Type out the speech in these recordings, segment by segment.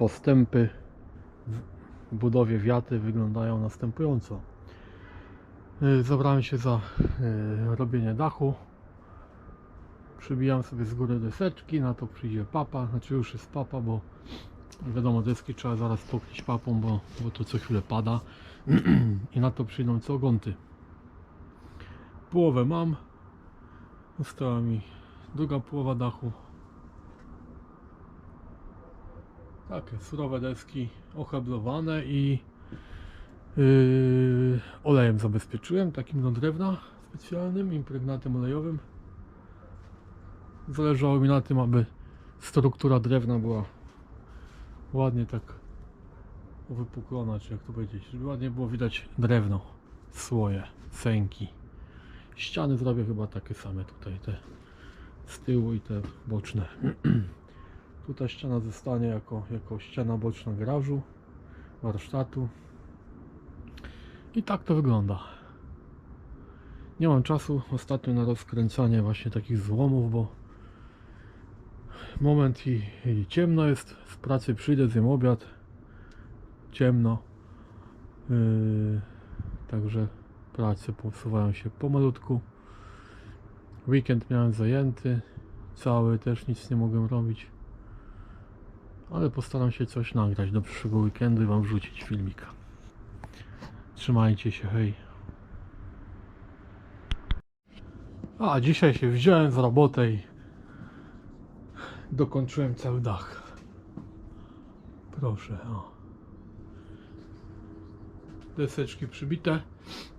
postępy w budowie wiaty wyglądają następująco. Y, Zabrałem się za y, robienie dachu. Przybijam sobie z góry deseczki, na to przyjdzie papa, znaczy już jest papa, bo wiadomo deski trzeba zaraz pokryć papą, bo, bo to co chwilę pada i na to przyjdą co ogonty. Połowę mam, została mi druga połowa dachu. Takie surowe deski oheblowane i yy, olejem zabezpieczyłem, takim do drewna specjalnym, impregnatem olejowym. Zależało mi na tym, aby struktura drewna była ładnie tak uwypuklona, czy jak to powiedzieć, żeby ładnie było widać drewno, słoje, sęki. Ściany zrobię chyba takie same tutaj, te z tyłu i te boczne. Tutaj ściana zostanie jako, jako ściana boczna garażu, warsztatu. I tak to wygląda. Nie mam czasu ostatnio na rozkręcanie właśnie takich złomów, bo moment i, i ciemno jest. Z pracy przyjdę, zjem obiad. Ciemno. Yy, także prace posuwają się pomalutku. Weekend miałem zajęty. Cały też nic nie mogłem robić. Ale postaram się coś nagrać do przyszłego weekendu i wam wrzucić filmika. Trzymajcie się, hej. A dzisiaj się wziąłem z robotę i dokończyłem cały dach. Proszę, o. Deseczki przybite.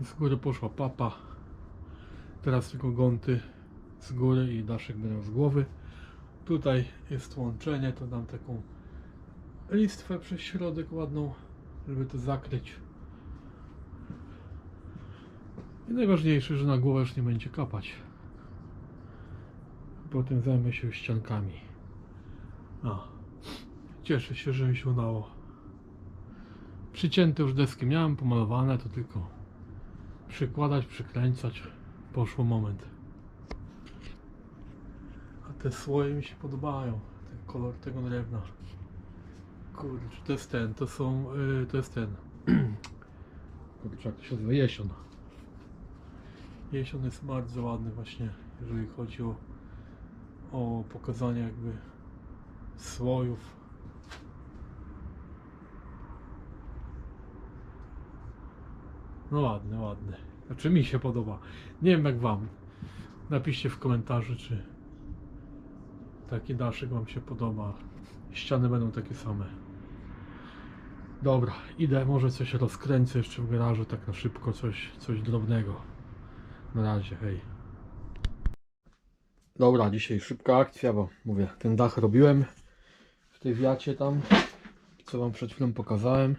Z góry poszła papa. Teraz tylko gonty z góry i daszek będą z głowy. Tutaj jest łączenie, to dam taką listwę przez środek ładną, żeby to zakryć. I najważniejsze, że na głowę już nie będzie kapać. Potem zajmę się ściankami. Cieszę się, że mi się udało. Przycięte już deski miałem, pomalowane, to tylko przykładać, przykręcać. Poszło moment. A te słoje mi się podobają. Ten kolor tego drewna. Kurczę, to jest ten, to są, y, to jest ten. Kurczę, jak to się nazywa? Jesion. Jesion jest bardzo ładny właśnie, jeżeli chodzi o, o pokazanie jakby słojów. No ładny, ładny. Znaczy mi się podoba. Nie wiem jak wam. Napiszcie w komentarzu, czy taki daszek wam się podoba. Ściany będą takie same. Dobra, idę, może coś rozkręcę jeszcze w garażu, tak na szybko, coś, coś drobnego. Na razie, hej. Dobra, dzisiaj szybka akcja, bo mówię, ten dach robiłem w tej wiacie tam, co wam przed chwilą pokazałem.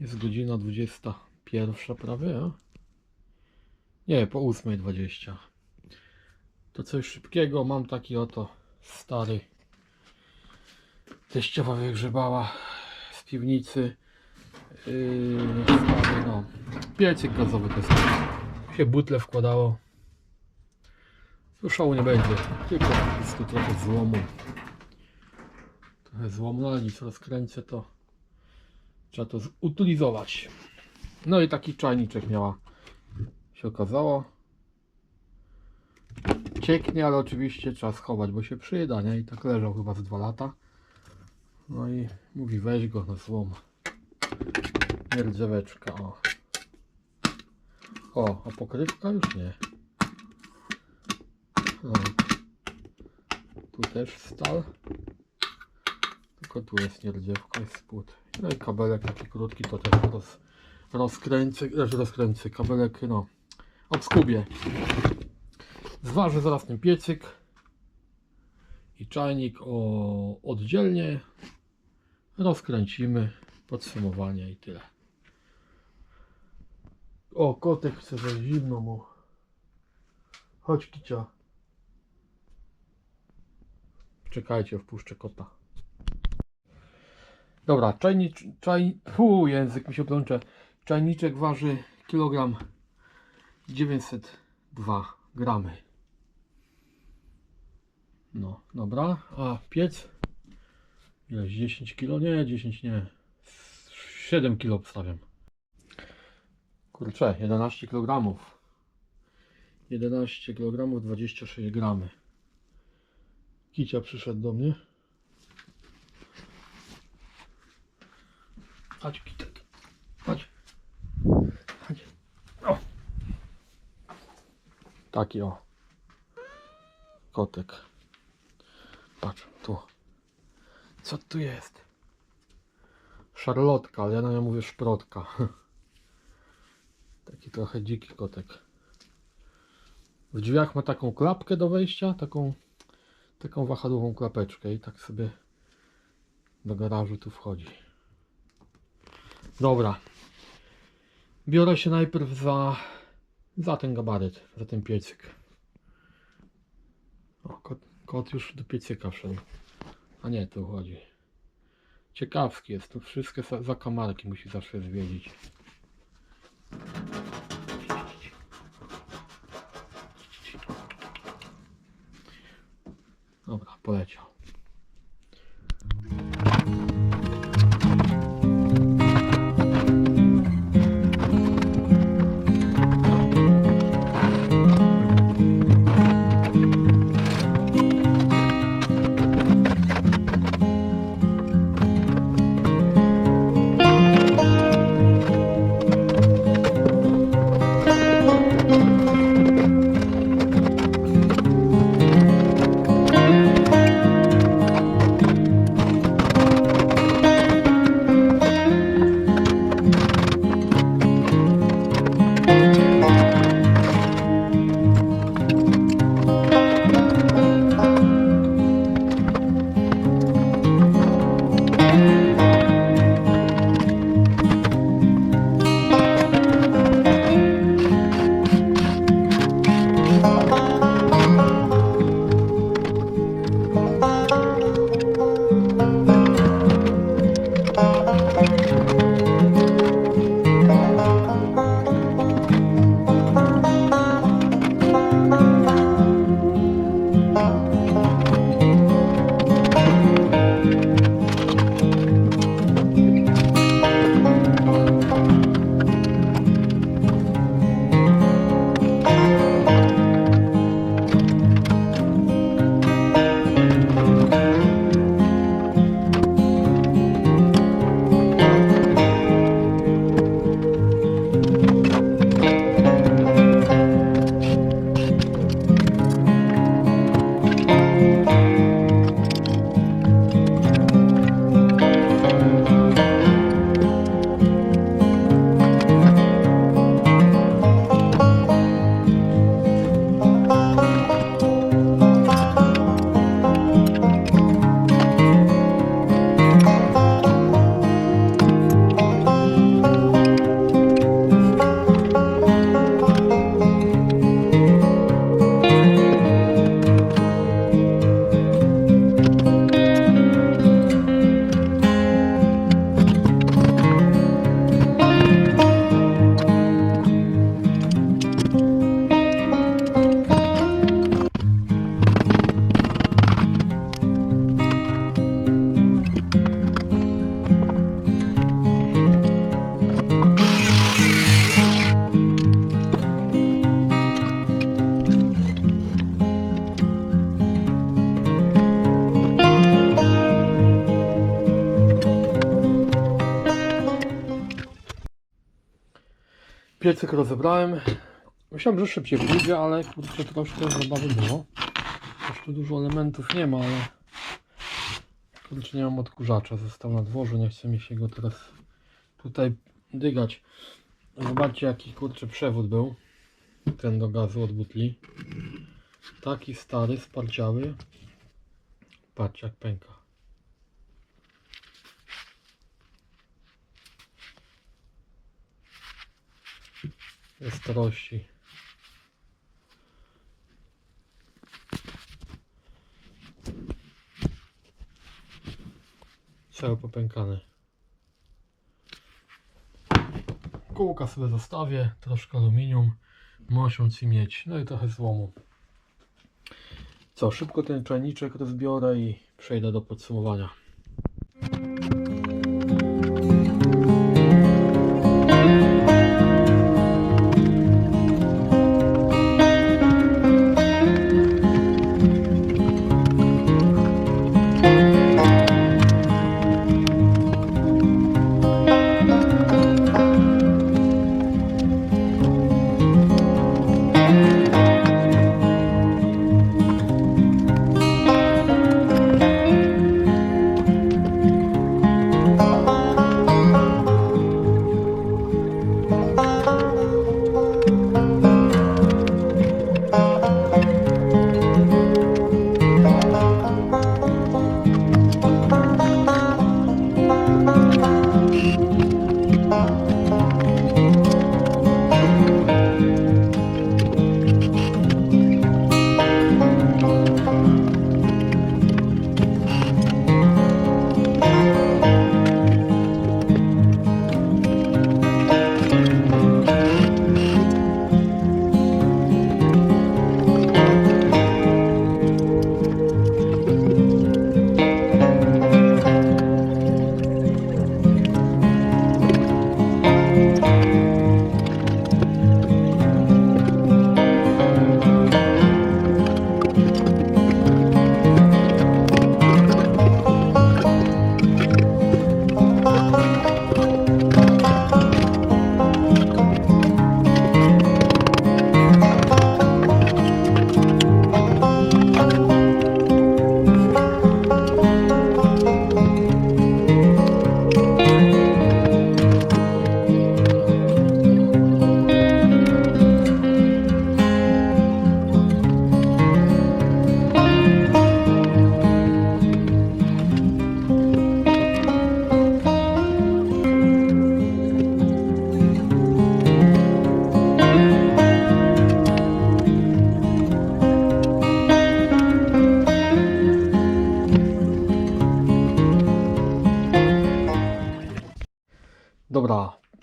Jest godzina 21 prawie, a? Nie, po 8.20. To coś szybkiego, mam taki oto stary teściowa wygrzebała piwnicy. Yy, no, piecyk gazowy to jest. Się butle wkładało. Tu szału nie będzie. Tylko po trochę złomu. Trochę złomu, no ale nic rozkręcę to. Trzeba to zutylizować. No i taki czajniczek miała. Się okazało. Cieknie, ale oczywiście trzeba schować, bo się przyda, nie? I tak leżał chyba z dwa lata. No i mówi weź go na złom. Nierdzeweczka, o. O, a pokrywka już nie. O. Tu też stal. Tylko tu jest nierdziewka, jest spód. No i kabelek taki krótki, to też roz, rozkręcę, też rozkręcę. Kabelek, no, obskubię. Zważę zaraz ten piecyk i czajnik o, oddzielnie. Rozkręcimy podsumowanie i tyle. O, kotek chce wejść zimno mu. Chodź kicia. Czekajcie, wpuszczę kota. Dobra, czajnik, czaj, fu, język mi się plącze. Czajniczek waży kilogram 902 gramy. No, dobra, a piec Ileś 10 kilo? Nie, 10 nie. 7 kilo obstawiam. Kurczę, 11 kg. 11 kg 26 gramy. Kicia przyszedł do mnie. Chodź, Kitek. Chodź. Chodź. O. Taki o. Kotek. Patrz. Co tu jest? Szarlotka, ale ja na nią mówię szprotka. Taki trochę dziki kotek. W drzwiach ma taką klapkę do wejścia, taką, taką wahadłową klapeczkę i tak sobie do garażu tu wchodzi. Dobra. Biorę się najpierw za, za ten gabaryt, za ten piecyk. O, kot, kot już do piecyka wszedł. A nie, tu chodzi. Ciekawski jest, tu wszystkie za- zakamarki musi zawsze zwiedzić. Dobra, poleciał. Piecyk rozebrałem. Myślałem, że szybciej pójdzie, ale kurczę, troszkę zabawy było. Już tu dużo elementów nie ma, ale kurczę, nie mam odkurzacza. Został na dworzu, nie chce mi się go teraz tutaj dygać. Zobaczcie, jaki kurczę przewód był. Ten do gazu od butli. Taki stary, sparciały. Patrzcie, jak pęka. Ze starości. Cały popękany. Kółka sobie zostawię, troszkę aluminium, mosiąc i mieć, no i trochę złomu. Co, szybko ten czajniczek rozbiorę i przejdę do podsumowania.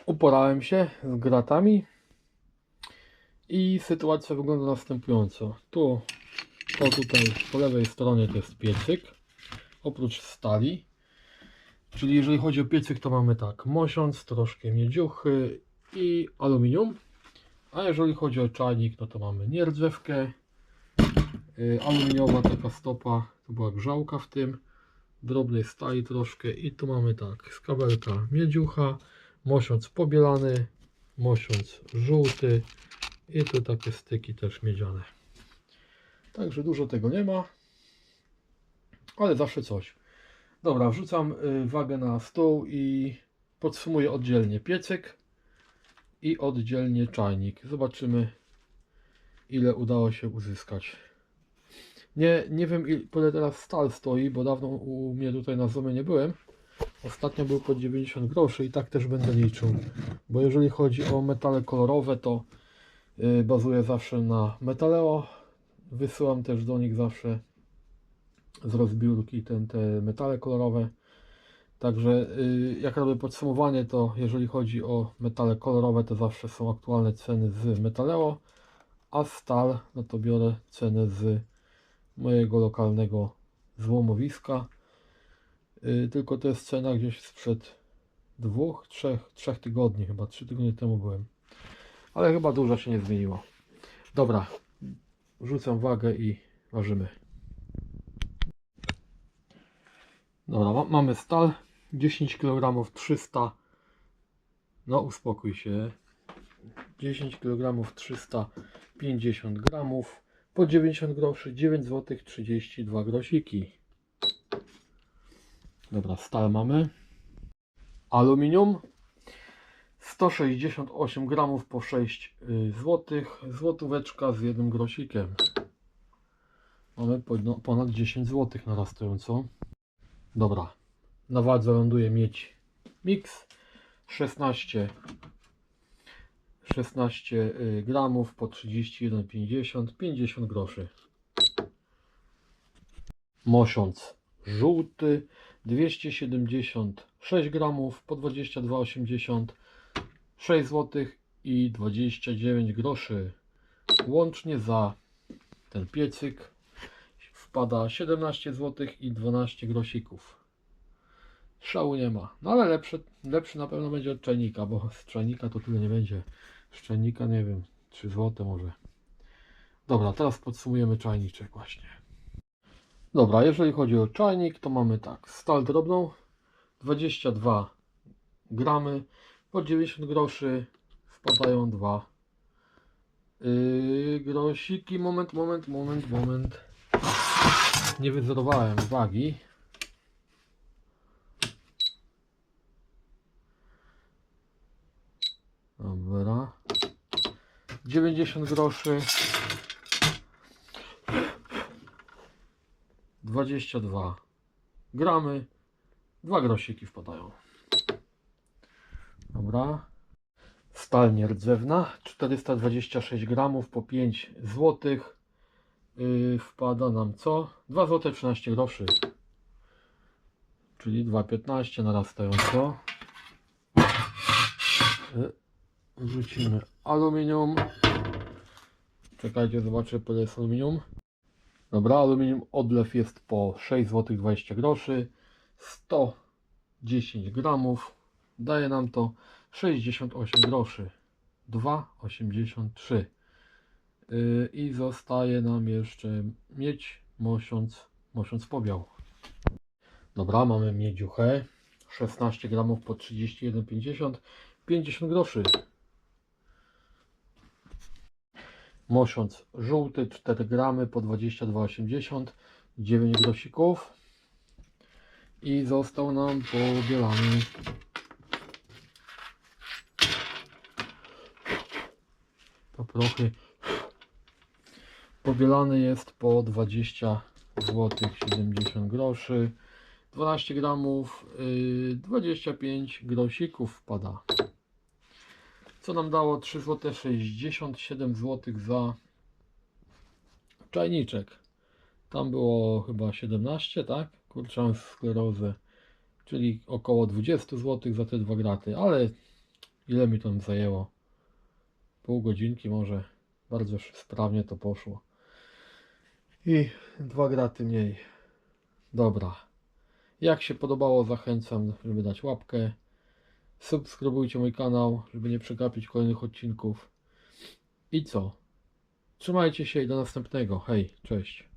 Uporałem się z gratami i sytuacja wygląda następująco. Tu, o tutaj po lewej stronie to jest piecyk, oprócz stali. Czyli jeżeli chodzi o piecyk, to mamy tak, mosiąc, troszkę miedziuchy i aluminium. A jeżeli chodzi o czajnik, no to mamy nierdzewkę, y, aluminiowa taka stopa, to była grzałka w tym, drobnej stali troszkę i tu mamy tak, skawelka miedziucha, mosiąc pobielany, mosiąc żółty i tu takie styki też miedziane. Także dużo tego nie ma, ale zawsze coś. Dobra, wrzucam y, wagę na stół i podsumuję oddzielnie piecyk i oddzielnie czajnik. Zobaczymy ile udało się uzyskać. Nie, nie wiem ile teraz stal stoi, bo dawno u mnie tutaj na Zomie nie byłem. Ostatnio był po 90 groszy i tak też będę liczył. Bo jeżeli chodzi o metale kolorowe, to yy, bazuję zawsze na Metaleo. Wysyłam też do nich zawsze z rozbiórki ten, te metale kolorowe. Także yy, jak robię podsumowanie, to jeżeli chodzi o metale kolorowe, to zawsze są aktualne ceny z Metaleo, a stal, no to biorę cenę z mojego lokalnego złomowiska. Yy, tylko to jest cena gdzieś sprzed dwóch, trzech, trzech tygodni, chyba trzy tygodnie temu byłem. Ale chyba dużo się nie zmieniło. Dobra, wrzucam wagę i ważymy. Dobra, ma, mamy stal 10 kg 300. No uspokój się. 10 kg 350 gramów po 90 groszy 9 zł 32 grosiki. Dobra, stal mamy. Aluminium 168 gramów po 6 zł. Złotóweczka z jednym grosikiem. Mamy ponad 10 zł narastająco. Dobra, na wadze ląduje miedź mix 16 16 y, gramów po 31,50 50 groszy. Mosiąc żółty 276 gramów po 22,80 6 zł i 29 groszy. Łącznie za ten piecyk wpada 17 zł i 12 grosików. Szału nie ma. No ale lepszy, lepszy na pewno będzie od czajnika, bo z czajnika to tyle nie będzie. Z czajnika nie wiem, 3 zł może. Dobra, teraz podsumujemy czajniczek właśnie. Dobra, jeżeli chodzi o czajnik, to mamy tak, stal drobną 22 gramy, po 90 groszy wpadają dwa yy, grosiki. Moment, moment, moment, moment. Nie wyzerowałem wagi. Dobra. 90 groszy. 22 gramy. Dwa grosiki wpadają. Dobra. Stal nierdzewna 426 gramów po 5 zł. Yy, wpada nam co? 2 zł 13 groszy. Czyli 2,15 narastająco. Yy, Wrzucimy aluminium. Czekajcie, zobaczę, ile jest aluminium. Dobra, aluminium odlew jest po 6 zł 20 groszy. 110 gramów. Daje nam to 68 groszy. 2,83. Yy, I zostaje nam jeszcze miedź, mosiąc, mosiąc pobiał. Dobra, mamy miedziuchę. 16 gramów po 31,50. 50 groszy. Mosiąc żółty 4 gramy po 22,80 9 grosików i został nam pobielany paprochy pobielany jest po 20 zł 70 groszy. 12 gramów yy, 25 grosików wpada co nam dało 3 zł 67 zł za czajniczek tam było chyba 17 tak kurczę mam sklerozę czyli około 20 zł za te dwa graty, ale ile mi to zajęło? Pół godzinki może, bardzo sprawnie to poszło. I dwa graty mniej. Dobra. Jak się podobało, zachęcam, żeby dać łapkę. Subskrybujcie mój kanał, żeby nie przegapić kolejnych odcinków. I co? Trzymajcie się i do następnego. Hej, cześć.